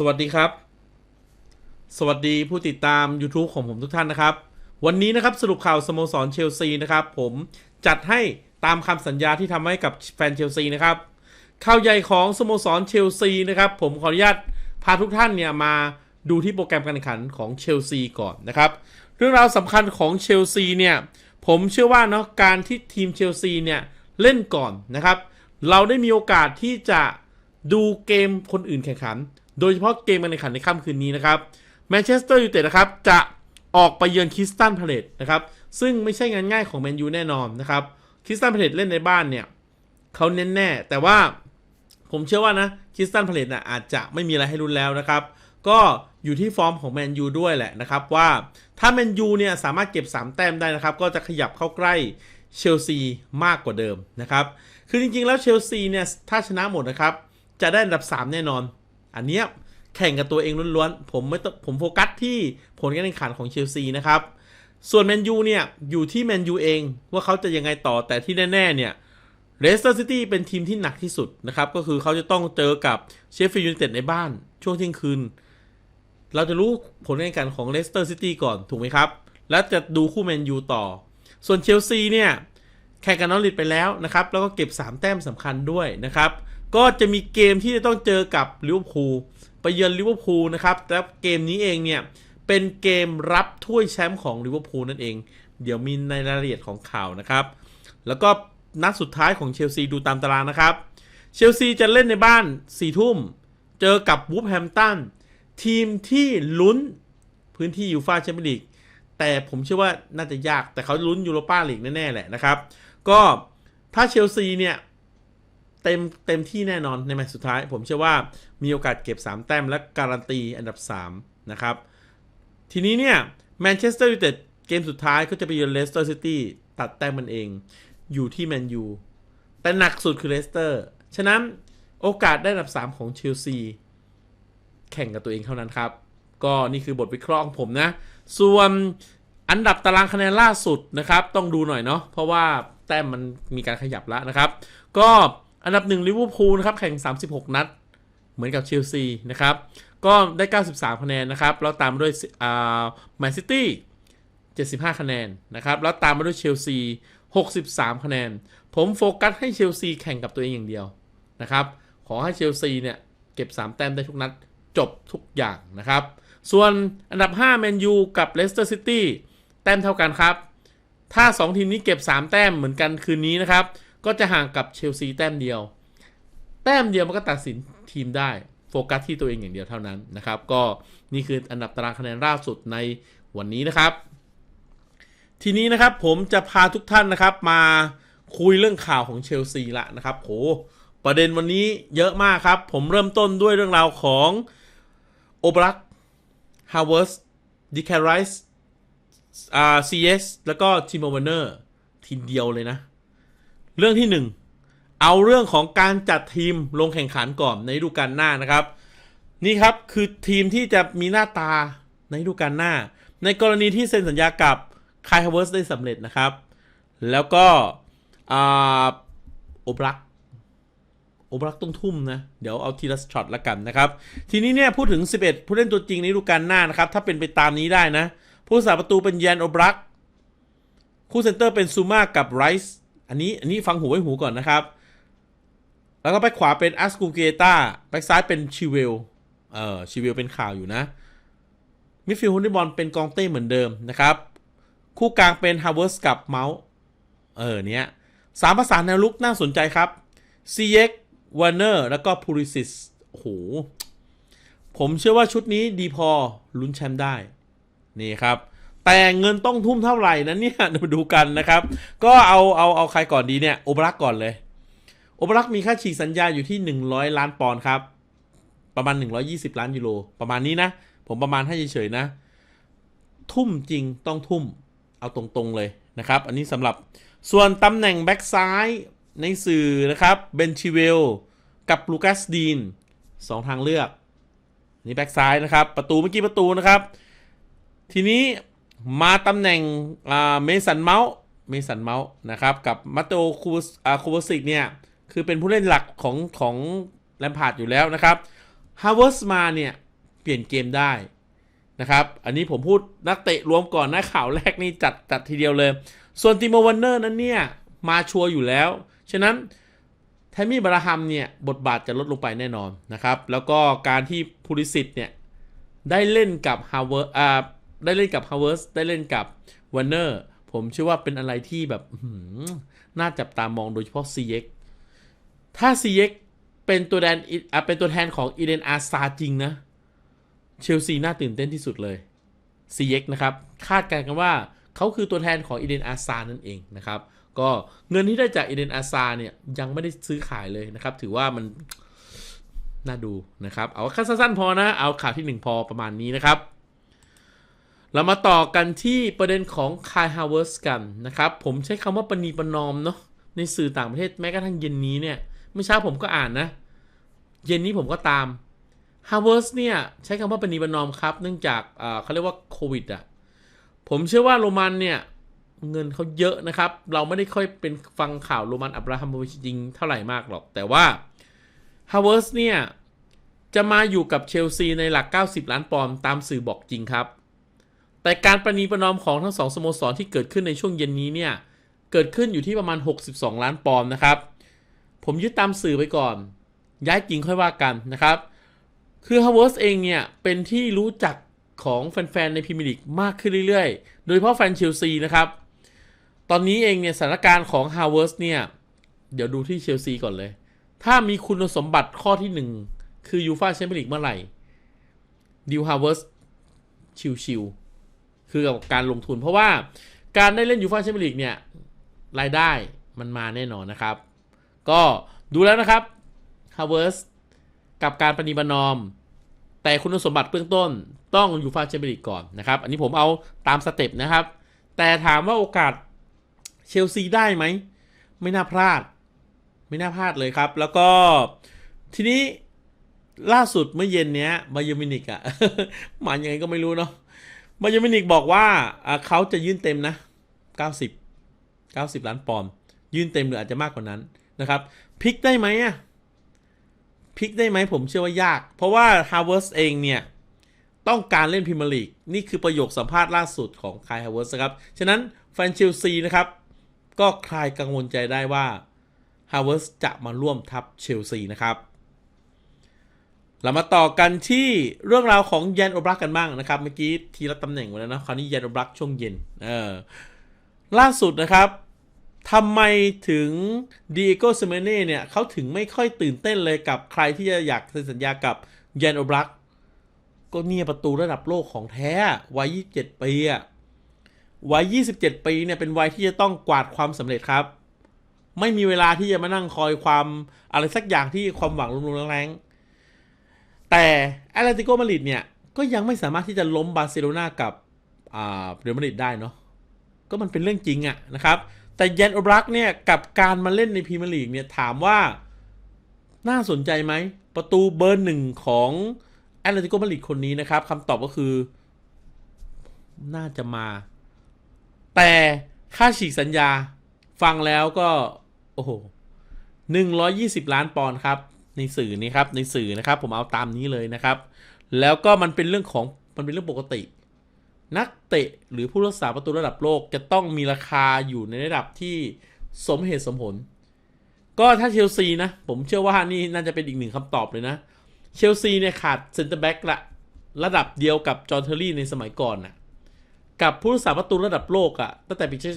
สวัสดีครับ สวัสดีผู้ติดตาม YouTube ของผมทุกท่านนะครับ วันนี้นะครับสรุปข่าวสโมสรเชลซีนะครับ ผมจัดให้ตามคำสัญญาที่ทำให้กับแฟนเชลซีนะครับ ข่าวใหญ่ของสโมสรเชลซีนะครับ ผมขออนุญาตพาทุกท่านเนี่ยมาดูที่โปรแกรมการแข่งขันของเชลซีก่อนนะครับ เรื่องราวสำคัญของเชลซีเนี่ยผมเชื่อว่าเนาะการที่ทีมเชลซีเนี่ยเล่นก่อนนะครับ เราได้มีโอกาสที่จะดูเกมคนอื่นแข่งขัน โดยเฉพาะเกมการแข่งขันในค่ำคืนนี้นะครับแมนเชสเตอร์ยูไนเต็ดนะครับจะออกไปเยือนคริสตันพาเลตนะครับซึ่งไม่ใช่งานง่ายของแมนยูแน่นอนนะครับคริสตันพาเลตเล่นในบ้านเนี่ยเขาเน้นแน่แต่ว่าผมเชื่อว่านะคริสตันพาเลตน่ะอาจจะไม่มีอะไรให้รุนแล้วนะครับ ก็อยู่ที่ฟอร์มของแมนยูด้วยแหละนะครับ ว่าถ้าแมนยูเนี่ยสามารถเก็บ 3 แต้มได้นะครับ ก็จะขยับเข้าใกล้เชลซีมากกว่าเดิมนะครับ คือจริงๆแล้วเชลซีเนี่ยถ้าชนะหมดนะครับ จะได้อันดับ 3 แน่นอน อันเนี้ยแข่งกับตัวเองล้วนๆ ผมไม่ต้องผมโฟกัสที่ผลการแข่งขันของเชลซีนะครับ ส่วนแมนยูเนี่ย อยู่ที่แมนยูเองว่าเขาจะยังไงต่อแต่ที่แน่ ๆ เนี่ยเรสเตอร์ซิตี้เป็นทีมที่หนักที่สุดนะครับ ก็คือเขาจะต้องเจอกับเชฟฟิลด์ยูไนเต็ดในบ้านช่วงเที่ยงคืน เราจะรู้ผลการแข่งขันของเลสเตอร์ซิตี้ก่อนถูกไหมครับ แล้วจะดูคู่แมนยูต่อ ส่วนเชลซีเนี่ยแข่งกับนอริทไปแล้วนะครับ แล้วก็เก็บ 3 แต้มสำคัญด้วยนะครับ ก็จะมีเกมที่จะต้องเจอกับลิเวอร์พูลไปเยือนลิเวอร์พูลนะครับแล้วเกมนี้เองเนี่ยเป็นเกมรับถ้วยแชมป์ของลิเวอร์พูลนั่นเอง เดี๋ยวมีในรายละเอียดของข่าวนะครับ แล้วก็นัดสุดท้ายของเชลซีดูตามตารางนะครับ เชลซีจะเล่นในบ้าน4ทุ่ม เจอกับวูฟแฮมตันทีมที่ลุ้นพื้นที่ยูฟาแชมเปี้ยนลีกแต่ผมเชื่อว่าน่าจะยากแต่เขาลุ้นยูโรปาลีกแน่ๆแหละนะครับ ก็ถ้าเชลซีเนี่ย เต็มเต็มที่แน่นอนในแมตช์สุดท้าย ผมเชื่อว่ามีโอกาสเก็บ 3 แต้มและการันตีอันดับ 3 นะครับ ทีนี้เนี่ยแมนเชสเตอร์ยูไนเต็ดเกมสุดท้ายก็จะไปเยือนเลสเตอร์ซิตี้ตัดแต้มมันเอง อยู่ที่แมนยูแต่หนักสุดคือเลสเตอร์ฉะนั้นโอกาสได้อันดับ 3 ของเชลซีแข่งกับตัวเองเท่านั้นครับ ก็นี่คือบทวิเคราะห์ของผมนะ ส่วนอันดับตารางคะแนนล่าสุดนะครับ ต้องดูหน่อยเนาะเพราะว่าแต้มมันมีการขยับแล้วนะครับ ก็ อันดับหนึ่งลิเวอร์พูลนะครับแข่ง 36 นัด เหมือนกับเชลซีนะครับ ก็ได้ 93 คะแนนนะครับ แล้วตามมาด้วยอ่าแมนซิตี้75 คะแนนนะครับ แล้วตามมาด้วยเชลซี 63 คะแนน ผมโฟกัสให้เชลซีแข่งกับตัวเองอย่างเดียวนะครับ ขอให้เชลซีเนี่ยเก็บ 3 แต้มได้ทุกนัดจบทุกอย่างนะครับ ส่วนอันดับ5แมนยูกับเลสเตอร์ซิตี้แต้มเท่ากันครับ ถ้า 2 ทีมนี้เก็บ 3 แต้มเหมือนกันคืนนี้นะครับ ก็จะห่างกับเชลซีแต้มเดียว แต้มเดียวมันก็ตัดสินทีมได้โฟกัสที่ตัวเองอย่างเดียวเท่านั้นนะครับ ก็นี่คืออันดับตารางคะแนนล่าสุดในวันนี้นะครับ ทีนี้นะครับผมจะพาทุกท่านนะครับ มาคุยเรื่องข่าวของเชลซีละนะครับโหประเด็นวันนี้เยอะมากครับ ผมเริ่มต้นด้วยเรื่องราวของโอบรักฮาวเวิร์สดิแคไรส์อ่าซีเอสแล้วก็ทิโมเวเนอร์ทีเดียวเลยนะ เรื่องที่หนึ่งเอาเรื่องของการจัดทีมลงแข่งขันก่อนในฤดูกาลหน้านะครับ นี่ครับคือทีมที่จะมีหน้าตาในฤดูกาลหน้า ในกรณีที่เซ็นสัญญากับคายฮาวเวิร์สได้สำเร็จนะครับ แล้วก็อ่าโอบรักโอบรักต้องทุ่มนะ เดี๋ยวเอาทีละช็อตละกันนะครับ ทีนี้เนี่ยพูดถึง 11 ผู้เล่นตัวจริงในฤดูกาลหน้านะครับ ถ้าเป็นไปตามนี้ได้นะ ผู้สาประตูเป็นแยนโอบรัก คู่เซนเตอร์เป็นซูมากับไรส์ อันนี้อันนี้ฟังหูไว้หูก่อนนะครับ แล้วก็แบ็คขวาเป็นอัสกูเกต้าแบ็คซ้ายเป็นชิเวลเอ่อชิเวลเป็นข่าวอยู่นะมิดฟิลด์ฮุนดิบอลเป็นกองเต้เหมือนเดิมนะครับ คู่กลางเป็นฮาวเวิร์สกับเมาส์เออเนี้ยสามภาษานแนวลุกน่าสนใจครับ CX Warner แล้วก็ Pulisic โอ้โห ผมเชื่อว่าชุดนี้ดีพอลุ้นแชมป์ได้ นี่ครับ แต่เงินต้องทุ่มเท่าไหร่นั้นเนี่ยมาดูกันนะครับ ก็เอาเอาเอาใครก่อนดีเนี่ยโอบรักก่อนเลย โอบรักมีค่าฉีกสัญญาอยู่ที่ 100 ล้านปอนด์ครับ ประมาณ 120 ล้านยูโรประมาณนี้นะ ผมประมาณให้เฉยๆนะ ทุ่มจริงต้องทุ่มเอาตรงๆเลยนะครับ อันนี้สำหรับส่วนตำแหน่งแบ็กซ้ายในสื่อนะครับเบนชิเวลกับลูคัสดีนสองทางเลือก นี่แบ็กซ้ายนะครับ ประตูเมื่อกี้ประตูนะครับ ทีนี้ มาตำแหน่งเมสันเมาส์เมสันเมาส์นะครับ กับมาโตคูคูบสิกเนี่ย คือเป็นผู้เล่นหลักของของแลมพาร์ดอยู่แล้วนะครับฮาวเวิร์สมาเนี่ย เปลี่ยนเกมได้นะครับ อันนี้ผมพูดนักเตะรวมก่อนนะข่าวแรกนี่จัดจัดทีเดียวเลย ส่วนติโมวันเนอร์นั้นเนี่ย มาชัวร์อยู่แล้ว ฉะนั้นแทมมี่บราฮัมเนี่ย บทบาทจะลดลงไปแน่นอนนะครับ แล้วก็การที่พูลิสิตเนี่ย ได้เล่นกับฮาวเวอร์อ่า ได้เล่นกับฮาวเวิร์สได้เล่นกับวันเนอร์ผมเชื่อว่าเป็นอะไรที่แบบน่าจับตามองโดยเฉพาะ CX ถ้า CX เป็นตัวแทนอะเป็นตัวแทนของอีเดนอาซาจริงนะ เชลซีน่าตื่นเต้นที่สุดเลย CX นะครับ คาดการณ์กันว่าเขาคือตัวแทนของอีเดนอาซานั่นเองนะครับ ก็เงินที่ได้จากอีเดนอาซาเนี่ยยังไม่ได้ซื้อขายเลยนะครับ ถือว่ามันน่าดูนะครับ เอาแค่สั้นๆพอนะ เอาข่าวที่ 1 พอประมาณนี้นะครับ เรามาต่อกันที่ประเด็นของคายฮาวเวิร์สกันนะครับ ผมใช้คำว่าปณีประนอมเนาะในสื่อต่างประเทศแม้กระทั่งเย็นนี้เนี่ยเมื่อเช้าผมก็อ่านนะ เย็นนี้ผมก็ตามฮาวเวิร์สเนี่ยใช้คำว่าปณีประนอมครับ เนื่องจากเขาเรียกว่าโควิดอะผมเชื่อว่าโรมันเนี่ยเงินเขาเยอะนะครับ เราไม่ได้ค่อยเป็นฟังข่าวโรมันอับราฮัมโมวิชจริงเท่าไหร่มากหรอก แต่ว่าฮาวเวิร์สเนี่ยจะมาอยู่กับเชลซีในหลัก 90 ล้านปอนด์ตามสื่อบอกจริงครับ แต่การประนีประนอมของทั้งสองสโมสรที่เกิดขึ้นในช่วงเย็นนี้เนี่ย เกิดขึ้นอยู่ที่ประมาณ 62 ล้านปอนด์นะครับ ผมยึดตามสื่อไปก่อน ย้ายจริงค่อยว่ากันนะครับ คือฮาวเวิร์สเองเนี่ย เป็นที่รู้จักของแฟนๆในพรีเมียร์ลีกมากขึ้นเรื่อยๆ โดยเฉพาะแฟนเชลซีนะครับ ตอนนี้เองเนี่ยสถานการณ์ของฮาวเวิร์สเนี่ย เดี๋ยวดูที่เชลซีก่อนเลย ถ้ามีคุณสมบัติข้อที่หนึ่งคือยูฟาแชมเปี้ยนลีกเมื่อไหร่ดิวฮาวเวิร์สชิวๆ คือกับการลงทุน เพราะว่าการได้เล่นยูฟาแชมเปี้ยนลีกเนี่ยรายได้มันมาแน่นอนนะครับ ก็ดูแล้วนะครับฮาวเวิร์สกับการปฏิบัตินอม แต่คุณสมบัติเบื้องต้นต้องยูฟาแชมเปี้ยนลีกก่อนนะครับ อันนี้ผมเอาตามสเต็ปนะครับ แต่ถามว่าโอกาสเชลซีได้ไหม ไม่น่าพลาด ไม่น่าพลาดเลยครับ แล้วก็ทีนี้ล่าสุดเมื่อเย็นเนี้ยบาเยมินิกอะหมายังไงก็ไม่รู้เนาะ บายอร์มินิกบอกว่าเขาจะยื่นเต็มนะ 90 90 ล้านปอนด์ยื่นเต็มหรืออาจจะมากกว่านั้นนะครับพลิกได้ไหมอะพลิกได้ไหมผมเชื่อว่ายาก เพราะว่าฮาวเวิร์สเองเนี่ย ต้องการเล่นพรีเมียร์ลีก นี่คือประโยคสัมภาษณ์ล่าสุดของคายฮาวเวิร์สครับ ฉะนั้นแฟนเชลซีนะครับ ก็คลายกังวลใจได้ว่าฮาวเวิร์สจะมาร่วมทัพเชลซีนะครับ เรามาต่อกันที่เรื่องราวของแยนโอบรักกันบ้างนะครับ เมื่อกี้ทีละตำแหน่งมาแล้วนะคราวนี้แยนโอบรักช่วงเย็นเออล่าสุดนะครับทำไมถึงดีเอโกเซเมเน่เนี่ยเขาถึงไม่ค่อยตื่นเต้นเลยกับใครที่จะอยากเซ็นสัญญากับแยนโอบรัก ก็เนี่ยประตูระดับโลกของแท้วัย 27 ปีอะวัย 27 ปีเนี่ยเป็นวัยที่จะต้องกวาดความสำเร็จครับ ไม่มีเวลาที่จะมานั่งคอยความอะไรสักอย่างที่ความหวังลุงๆแรงๆ แต่แอตเลติโกมาดริดเนี่ยก็ยังไม่สามารถที่จะล้มบาร์เซโลนากับเรอัลมาดริดได้เนาะก็มันเป็นเรื่องจริงอะนะครับแต่แยนโอบรักเนี่ยกับการมาเล่นในพรีเมียร์ลีกเนี่ยถามว่าน่าสนใจไหม ประตูเบอร์หนึ่งของแอตเลติโกมาดริดคนนี้นะครับคำตอบก็คือน่าจะมา แต่ค่าฉีกสัญญาฟังแล้วก็ โอ้โหหนึ่งร้อยี่สิบล้านปอนด์ครับ ในสื่อนี้ครับในสื่อนะครับ ผมเอาตามนี้เลยนะครับ แล้วก็มันเป็นเรื่องของมันเป็นเรื่องปกติ นักเตะหรือผู้รักษาประตูระดับโลกจะต้องมีราคาอยู่ในระดับที่สมเหตุสมผล ก็ถ้าเชลซีนะ ผมเชื่อว่านี่น่าจะเป็นอีกหนึ่งคำตอบเลยนะ เชลซีเนี่ยขาดเซนเตอร์แบ็กละระดับเดียวกับจอห์นเทอร์รี่ในสมัยก่อนนะกับผู้รักษาประตูระดับโลกอะตั้งแต่ปีเตอร์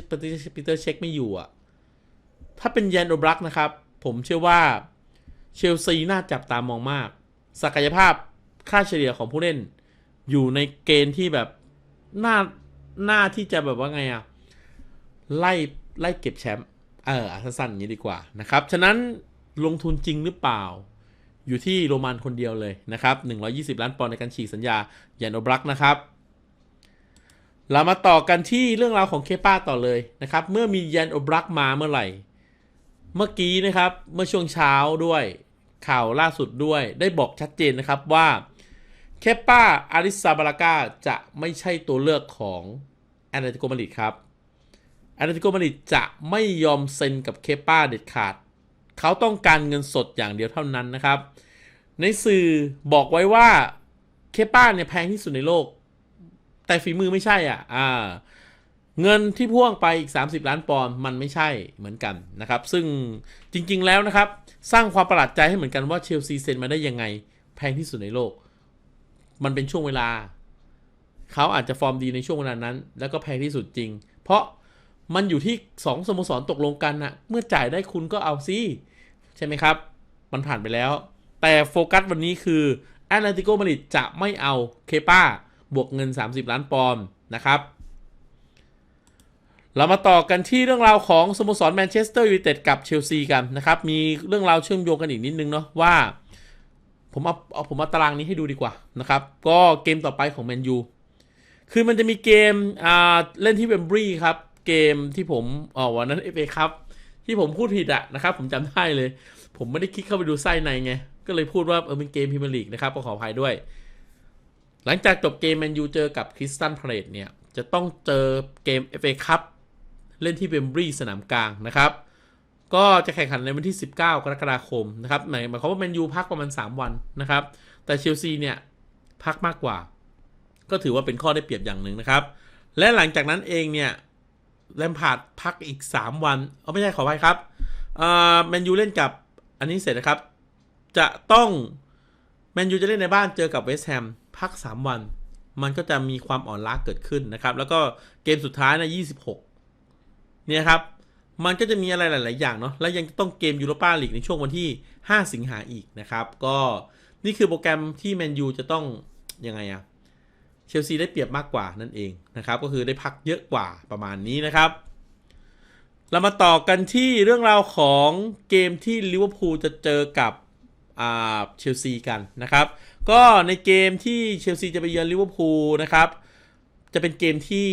ปีเตอร์เช็คไม่อยู่อะถ้าเป็นแยนโอบรักนะครับ ผมเชื่อว่า เชลซีน่าจับตามองมาก ศักยภาพค่าเฉลี่ยของผู้เล่น อยู่ในเกณฑ์ที่แบบน่าน่าที่จะแบบว่าไงอะไล่ไล่เก็บแชมป์เอออะสั้นๆอย่างนี้ดีกว่านะครับ ฉะนั้นลงทุนจริงหรือเปล่า อยู่ที่โรมันคนเดียวเลยนะครับ 120 ล้านปอนด์ในการฉีกสัญญาแยนโอบรักนะครับเรามาต่อกันที่เรื่องราวของเคป้าต่อเลยนะครับ เมื่อมีแยนอบรักมาเมื่อไหร่ เมื่อกี้นะครับเมื่อช่วงเช้าด้วยข่าวล่าสุดด้วยได้บอกชัดเจนนะครับว่าเคป้าอาริซาบาลากาจะไม่ใช่ตัวเลือกของแอตเลติโกมาริดครับแอตเลติโกมาริดจะไม่ยอมเซ็นกับเคป้าเด็ดขาด เขาต้องการเงินสดอย่างเดียวเท่านั้นนะครับ ในสื่อบอกไว้ว่าเคป้าเนี่ยแพงที่สุดในโลก แต่ฝีมือไม่ใช่อะอ่า เงินที่พ่วงไปอีก 30 ล้านปอนด์มันไม่ใช่เหมือนกันนะครับ ซึ่งจริง ๆ แล้วนะครับ สร้างความประหลาดใจให้เหมือนกันว่าเชลซีเซ็นมาได้ยังไง แพงที่สุดในโลก มันเป็นช่วงเวลา เขาอาจจะฟอร์มดีในช่วงเวลานั้น แล้วก็แพงที่สุดจริง เพราะมันอยู่ที่สองสโมสรตกลงกันนะเมื่อจ่ายได้คุณก็เอาสิใช่ไหมครับ มันผ่านไปแล้ว แต่โฟกัสวันนี้คือแอตเลติโกมาดริดจะไม่เอาเคป้าบวกเงิน 30 ล้านปอนด์นะครับ เรามาต่อกันที่เรื่องราวของสโมสรแมนเชสเตอร์ยูไนเต็ดกับเชลซีกันนะครับ มีเรื่องราวเชื่อมโยงกันอีกนิดนึงเนาะว่า ผมเอาเอาผมเอาตารางนี้ให้ดูดีกว่านะครับ ก็เกมต่อไปของแมนยูคือมันจะมีเกมอ่าเล่นที่เวมบรีครับ เกมที่ผมอ๋อวันนั้นเอฟเอครับ ที่ผมพูดผิดอะนะครับ ผมจำได้เลย ผมไม่ได้คลิกเข้าไปดูไส้ในไง ก็เลยพูดว่าเออเป็นเกมพรีเมียร์ลีกนะครับก็ขออภัยด้วย หลังจากจบเกมแมนยูเจอกับคริสตันพาเลตเนี่ยจะต้องเจอเกม FA คัพ เล่นที่เบมบรีสนามกลางนะครับก็จะแข่งขันในวันที่ 19 กรกฎาคมนะครับหมายหมายความว่าแมนยูพักประมาณ 3 วันนะครับ แต่เชลซีเนี่ยพักมากกว่า ก็ถือว่าเป็นข้อได้เปรียบอย่างหนึ่งนะครับ และหลังจากนั้นเองเนี่ยแลมพาร์ดพักอีก 3 วันเอาไม่ใช่ขออภัยครับแมนยูเล่นกับอันนี้เสร็จนะครับ จะต้องแมนยูจะเล่นในบ้านเจอกับเวสต์แฮมพัก 3 วัน มันก็จะมีความอ่อนล้าเกิดขึ้นนะครับ แล้วก็เกมสุดท้ายนะ26 เนี่ยครับ มันก็จะมีอะไรหลาย ๆ อย่างเนาะ แล้วยังต้องเกมยูโรปาลีกในช่วงวันที่ 5 สิงหาอีกนะครับ ก็นี่คือโปรแกรมที่แมนยูจะต้องยังไงอะเชลซีได้เปรียบมากกว่านั่นเองนะครับ ก็คือได้พักเยอะกว่าประมาณนี้นะครับ เรามาต่อกันที่เรื่องราวของเกมที่ลิเวอร์พูลจะเจอกับเชลซีกันนะครับ ก็ในเกมที่เชลซีจะไปเยือนลิเวอร์พูลนะครับ จะเป็นเกมที่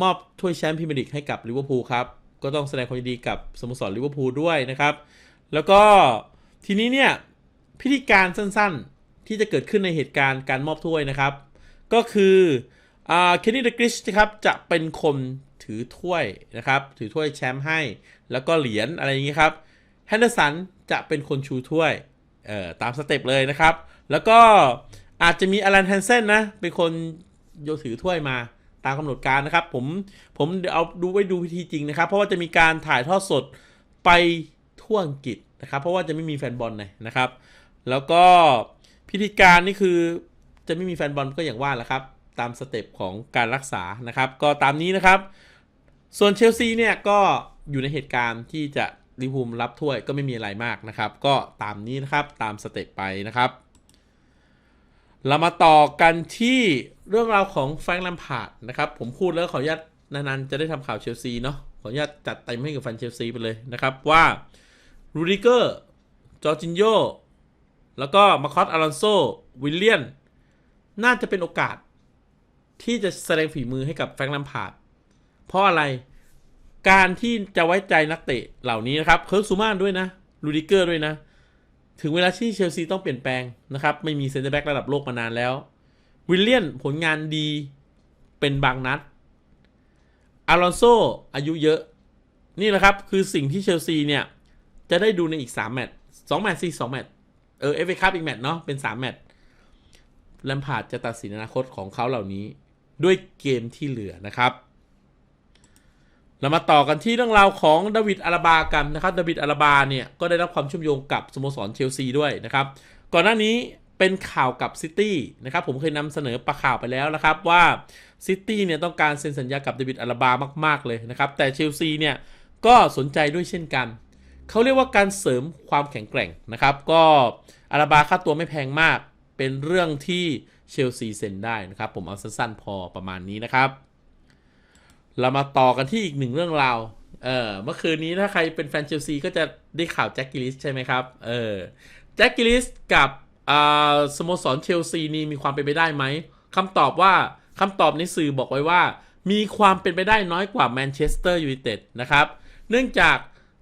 มอบถ้วยแชมป์พรีเมียร์ลีกให้กับลิเวอร์พูลครับ ก็ต้องแสดงความยินดีกับสโมสรลิเวอร์พูลด้วยนะครับ แล้วก็ทีนี้เนี่ยพิธีการสั้นๆที่จะเกิดขึ้นในเหตุการณ์การมอบถ้วยนะครับ ก็คือเคนนี่เดกริชนะครับจะเป็นคนถือถ้วยนะครับ ถือถ้วยแชมป์ให้ แล้วก็เหรียญอะไรอย่างนี้ครับแฮนเดอร์สันจะเป็นคนชูถ้วยเอ่อตามสเต็ปเลยนะครับ แล้วก็อาจจะมีอลันแฮนเซนนะ เป็นคนโยถือถ้วยมา ตามกำหนดการนะครับ ผมผมเอาดูไว้ดูพิธีจริงนะครับ เพราะว่าจะมีการถ่ายทอดสดไปทั่วอังกฤษนะครับ เพราะว่าจะไม่มีแฟนบอลเลยนะครับ แล้วก็พิธีการนี่คือจะไม่มีแฟนบอลก็อย่างว่าแหละครับ ตามสเต็ปของการรักษานะครับ ก็ตามนี้นะครับ ส่วนเชลซีเนี่ยก็อยู่ในเหตุการณ์ที่จะลิวพูลรับถ้วยก็ไม่มีอะไรมากนะครับ ก็ตามนี้นะครับตามสเต็ปไปนะครับ เรามาต่อกันที่เรื่องราวของแฟรงค์แลมพาร์ดนะครับ ผมพูดแล้วขออนุญาตนานๆจะได้ทำข่าวเชลซีเนาะขออนุญาตจัดเต็มให้กับแฟนเชลซีไปเลยนะครับ ว่ารูดิเกอร์จอร์จินโยแล้วก็มาคอสอารอนโซวิลเลียน น่าจะเป็นโอกาส ที่จะแสดงฝีมือให้กับแฟรงค์แลมพาร์ดเพราะอะไรการที่จะไว้ใจนักเตะเหล่านี้นะครับเคิร์กซูมานด้วยนะลูดิเกอร์ด้วยนะ ถึงเวลาที่เชลซีต้องเปลี่ยนแปลงนะครับ ไม่มีเซนเตอร์แบ็กระดับโลกมานานแล้ว วิลเลียนผลงานดีเป็นบางนัด อารอนโซอายุเยอะ นี่แหละครับ คือสิ่งที่เชลซีเนี่ย จะได้ดูในอีก 3 แมตช์2แมตช์สี่2แมตช์เออเอฟเอคัพอีกแมตช์เนาะเป็น 3 แมตช์แลมพาร์ดจะตัดสินอนาคตของเขาเหล่านี้ ด้วยเกมที่เหลือนะครับ เรามาต่อกันที่เรื่องราวของดาวิดอาราบากันนะครับดาวิดอาราบาเนี่ยก็ได้รับความเชื่อมโยงกับสโมสรเชลซีด้วยนะครับ ก่อนหน้านี้เป็นข่าวกับซิตี้นะครับผมเคยนำเสนอประข่าวไปแล้วนะครับว่าซิตี้เนี่ยต้องการเซ็นสัญญากับดาวิดอาราบามาก ๆ เลยนะครับ แต่เชลซีเนี่ยก็สนใจด้วยเช่นกัน เขาเรียกว่าการเสริมความแข็งแกร่งนะครับ ก็อาราบาค่าตัวไม่แพงมาก เป็นเรื่องที่เชลซีเซ็นได้นะครับ ผมเอาสั้นๆพอประมาณนี้นะครับ เรามาต่อกันที่อีกหนึ่งเรื่องราว เออเมื่อคืนนี้ถ้าใครเป็นแฟนเชลซีก็จะได้ข่าวแจ็คกิลิสใช่ไหมครับ เออ แจ็คกิลิสกับอ่าสโมสรเชลซีนี่มีความเป็นไปได้ไหมคำตอบว่าคำตอบในสื่อบอกไว้ว่า มีความเป็นไปได้น้อยกว่าแมนเชสเตอร์ยูไนเต็ดนะครับ เนื่องจาก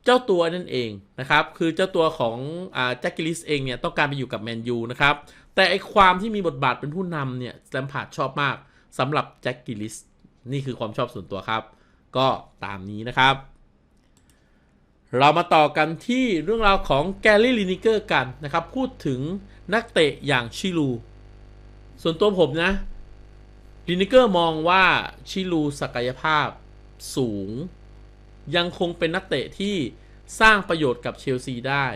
เจ้าตัวนั่นเองนะครับ คือเจ้าตัวของอ่าแจ็คกิลิสเองเนี่ยต้องการไปอยู่กับแมนยูนะครับ แต่ไอความที่มีบทบาทเป็นผู้นำเนี่ยแซมพาดชอบมากสำหรับแจ็คกิลิส นี่คือความชอบส่วนตัวครับ ก็ตามนี้นะครับ เรามาต่อกันที่เรื่องราวของแกลลี่ลินิเกอร์กันนะครับ พูดถึงนักเตะอย่างชิลู ส่วนตัวผมนะลินิเกอร์มองว่าชิลูศักยภาพสูง ยังคงเป็นนักเตะที่สร้างประโยชน์กับเชลซีได้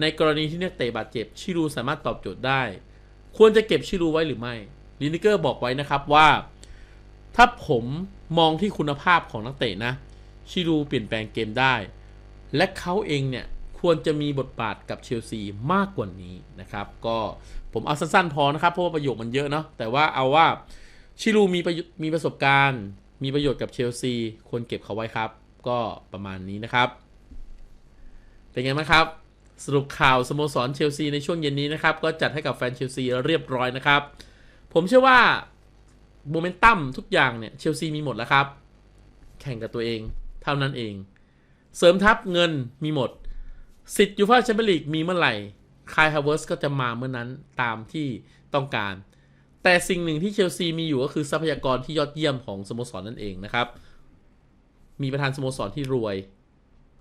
ในกรณีที่นักเตะบาดเจ็บ ชิลูสามารถตอบโจทย์ได้ ควรจะเก็บชิลูไว้หรือไม่ลินิเกอร์บอกไว้นะครับว่า ถ้าผมมองที่คุณภาพของนักเตะนะ ชิลูเปลี่ยนแปลงเกมได้ และเขาเองเนี่ยควรจะมีบทบาทกับเชลซีมากกว่านี้นะครับ ก็ผมเอาสั้นๆพอนะครับ เพราะว่าประโยคมันเยอะเนาะแต่ว่าเอาว่าชิลูมีประโยมีประสบการณ์ มีประโยชน์กับเชลซีควรเก็บเขาไว้ครับ ก็ประมาณนี้นะครับ เป็นไงบ้างครับ สรุปข่าวสโมสรเชลซีในช่วงเย็นนี้นะครับ ก็จัดให้กับแฟนเชลซีเรียบร้อยนะครับ ผมเชื่อว่า โมเมนตัมทุกอย่างเนี่ยเชลซีมีหมดแล้วครับ แข่งกับตัวเอง เท่านั้นเอง เสริมทัพเงินมีหมด สิทธิ์ยูฟ่าแชมเปี้ยนลีกมีเมื่อไหร่คายฮาเวิร์สก็จะมาเมื่อนั้นตามที่ต้องการ แต่สิ่งหนึ่งที่เชลซีมีอยู่ก็คือทรัพยากรที่ยอดเยี่ยมของสโมสรนั่นเองนะครับ มีประธานสโมสรที่รวย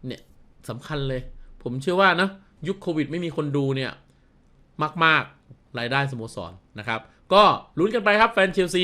เนี่ยสำคัญเลย ผมเชื่อว่านะยุคโควิดไม่มีคนดูเนี่ย มาก ๆ รายได้สโมสรนะครับ ก็ลุ้นกันไปครับแฟนเชลซี